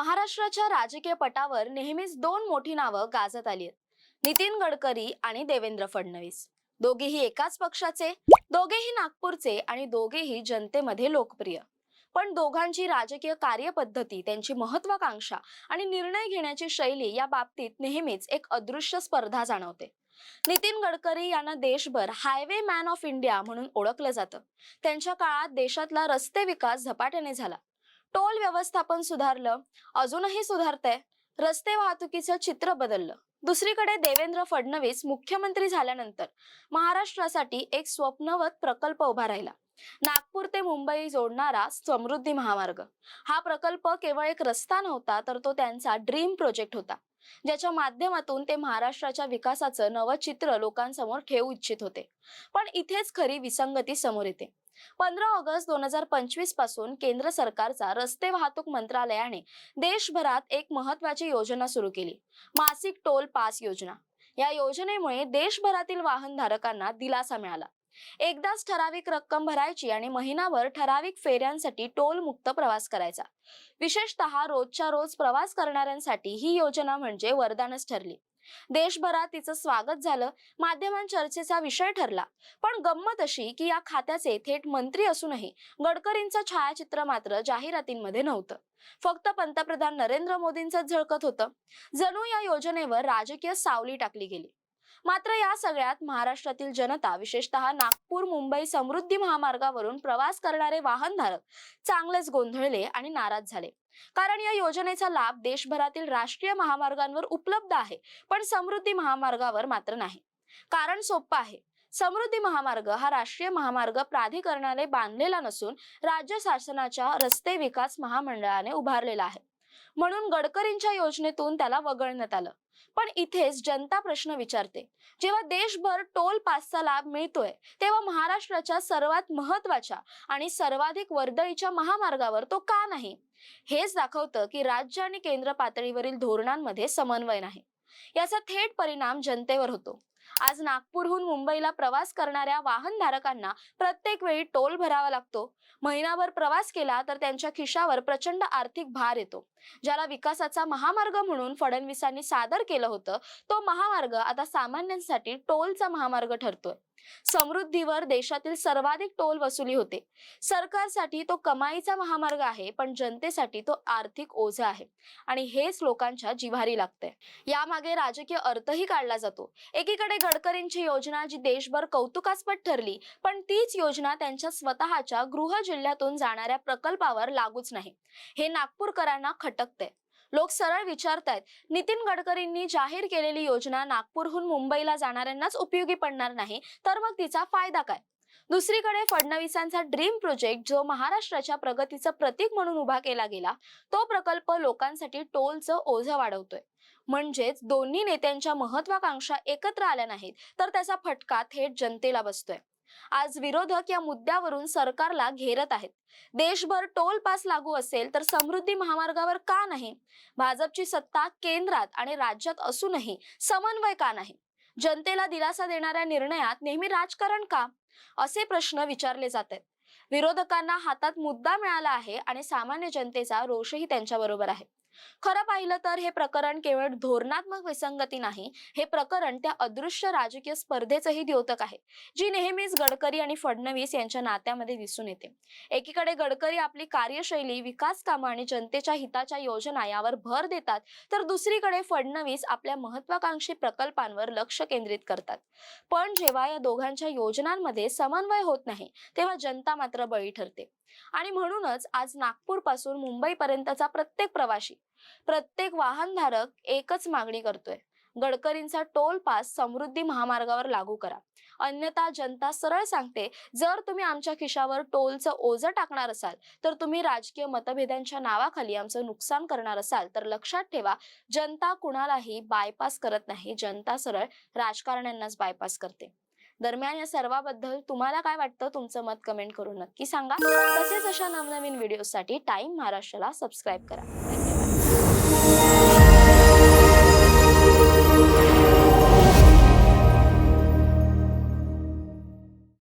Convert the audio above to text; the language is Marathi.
महाराष्ट्राच्या राजकीय पटावर नेहमीच दोन मोठी नावं गाजत आली आहेत. नितीन गडकरी आणि देवेंद्र फडणवीस. दोघेही एकाच पक्षाचे दोघेही नागपूरचे आणि दोघेही जनतेमध्ये लोकप्रिय. पण दोघांची राजकीय कार्यपद्धती त्यांची महत्वाकांक्षा आणि निर्णय घेण्याची शैली या बाबतीत नेहमीच एक अदृश्य स्पर्धा जाणवते. नितीन गडकरी यांना देशभर हायवे मॅन ऑफ इंडिया म्हणून ओळखलं जातं. त्यांच्या काळात देशातला रस्ते विकास झपाट्याने झाला. टोल व्यवस्थापन सुधारलं अजूनही सुधारतंय. रस्ते वाहतुकीचं चित्र बदललं. दुसरीकडे देवेंद्र फडणवीस मुख्यमंत्री झाल्यानंतर महाराष्ट्रासाठी एक स्वप्नवत प्रकल्प उभा राहिला. नागपूर ते मुंबई जोडणारा समृद्धी महामार्ग. हा प्रकल्प केवळ एक रस्ता नव्हता तर तो त्यांचा ड्रीम प्रोजेक्ट होता. ज्याच्या माध्यमातून ते महाराष्ट्राच्या विकासाचं नवं चित्र लोकांसमोर ठेवू इच्छित होते. पण इथेच खरी विसंगती समोर येते. पंधरा ऑगस्ट दोन हजार पंचवीसपासून केंद्र सरकारचा रस्ते वाहतूक मंत्रालयाने देशभरात एक महत्वाची योजना सुरू केली. मासिक टोल पास योजना. या योजनेमुळे देशभरातील वाहनधारकांना दिलासा मिळाला. एकदाच ठराविक रक्कम भरायची आणि महिनाभर ठराविक फेऱ्यांसाठी टोल मुक्त प्रवास करायचा. विशेषतः रोजच्या रोज प्रवास करणाऱ्यांसाठी ही योजना म्हणजे वरदानच ठरली. देशभरात तिचं स्वागत झालं माध्यमां चर्चेचा विषय ठरला. पण गंमत अशी की या खात्याचे थेट मंत्री असूनही गडकरींचं छायाचित्र मात्र जाहिरातींमध्ये नव्हतं. फक्त पंतप्रधान नरेंद्र मोदींचं झळकत होतं. जणू या योजनेवर राजकीय सावली टाकली गेली. मात्र या सगळ्यात महाराष्ट्रातील जनता विशेषतः नागपूर मुंबई समृद्धी महामार्गावरून प्रवास करणारे वाहनधारक चांगलेच गोंधळले आणि नाराज झाले. कारण या योजनेचा लाभ देशभरातील राष्ट्रीय महामार्गांवर उपलब्ध आहे पण समृद्धी महामार्गावर मात्र नाही. कारण सोपं आहे. समृद्धी महामार्ग हा राष्ट्रीय महामार्ग प्राधिकरणाने बांधलेला नसून राज्य शासनाच्या रस्ते विकास महामंडळाने उभारलेला आहे. म्हणून गडकरींच्या योजनेतून त्याला वगळण्यात आलं. पण इथेच जनता प्रश्न विचारते. जेव्हा देशभर टोल पासचा लाभ मिळतोय तेव्हा महाराष्ट्राच्या सर्वात महत्त्वाच्या आणि सर्वाधिक वर्दळीच्या महामार्गावर तो का नाही? हेच दाखवतं की राज्य आणि केंद्र पातळीवरील धोरणांमध्ये समन्वय नाही. याचा थेट परिणाम जनतेवर होतो. आज नागपूरहून मुंबईला प्रवास करणाऱ्या वाहनधारकांना प्रत्येक वेळी टोल भरावा लागतो. महिनाभर प्रवास केला तर त्यांच्या खिशावर प्रचंड आर्थिक भार येतो. ज्याला विकासाचा महामार्ग म्हणून फडणवीसांनी सादर केलं होतं तो महामार्ग आता सामान्यांसाठी टोलचा महामार्ग ठरतोय. समृद्धीवर देशातील सर्वाधिक टोल वसुली होते. सरकारसाठी तो कमाईचा महामार्ग आहे पण जनतेसाठी तो आर्थिक ओझा आहे. आणि हेच लोकांच्या जिव्हारी लागतंय. यामागे राजकीय अर्थही काढला जातो. एकीकडे गडकरींची योजना जी देशभर कौतुकास्पद ठरली पण तीच योजना त्यांच्या स्वतःच्या गृह जिल्ह्यातून जाणाऱ्या प्रकल्पावर लागूच नाही. हे नागपूरकरांना खटकते लोक सरळ विचारतायत नितीन गडकरींनी जाहीर केलेली योजना नागपूरहून मुंबईला जाणाऱ्यांनाच उपयोगी पडणार नाही तर मग तिचा फायदा काय? दुसरीकडे फडणवीसांचा ड्रीम प्रोजेक्ट जो महाराष्ट्राच्या प्रगतीचं प्रतीक म्हणून उभा केला गेला तो प्रकल्प लोकांसाठी टोलचं ओझं वाढवतोय. म्हणजेच दोन्ही नेत्यांच्या महत्वाकांक्षा एकत्र आल्या नाहीत तर त्याचा फटका थेट जनतेला बसतोय. आज विरोधक या मुद्द्यावरून सरकारला घेरत आहेत. देशभर टोल पास लागू असेल तर समृद्धी महामार्गावर का नाही? भाजपची सत्ता केंद्रात आणि राज्यात असूनही समन्वय का नाही? जनतेला दिलासा देणाऱ्या निर्णयात नेहमी राजकारण का? असे प्रश्न विचारले जात आहेत. विरोधकांना हातात मुद्दा मिळाला आहे आणि सामान्य जनतेचा रोषही त्यांच्या बरोबर आहे. खरं पाहिलं तर हे प्रकरण केवळ धोरणात्मक विसंगती नाही हे प्रकरण त्या अदृश्य राजकीय स्पर्धेचंही द्योतक आहे जी नेहमीच गडकरी आणि फडणवीस यांच्या नात्यामध्ये दिसून येते. एकीकडे गडकरी आपली कार्यशैली विकास कामं आणि जनतेच्या हिताच्या योजना यावर भर देतात तर दुसरीकडे फडणवीस आपल्या महत्वाकांक्षी प्रकल्पांवर लक्ष केंद्रित करतात. पण जेव्हा या दोघांच्या योजनांमध्ये समन्वय होत नाही तेव्हा जनता मात्र बळी ठरते. आणि म्हणूनच आज नागपूरपासून मुंबई पर्यंतचा प्रत्येक प्रवासी प्रत्येक वाहनधारक एकच मागणी करतोय. गडकरींचा टोल पास समृद्धी महामार्गावर लागू करा. अन्यथा जनता सरळ सांगते जर तुम्ही आमच्या खिशावर टोलचं ओझं टाकणार असाल तर तुम्ही राजकीय मतभेदांच्या नावाखाली आमचं नुकसान करणार असाल तर लक्षात ठेवा जनता कुणालाही बायपास करत नाही. जनता सरळ राजकारण्यांनाच बायपास करते. दरम्यान या सर्वाबद्दल तुम्हाला काय वाटतं? तुमचं मत कमेंट करून नक्की सांगा. तसेच अशा नवनवीन व्हिडिओसाठी टाइम महाराष्ट्राला सबस्क्राईब करा. Música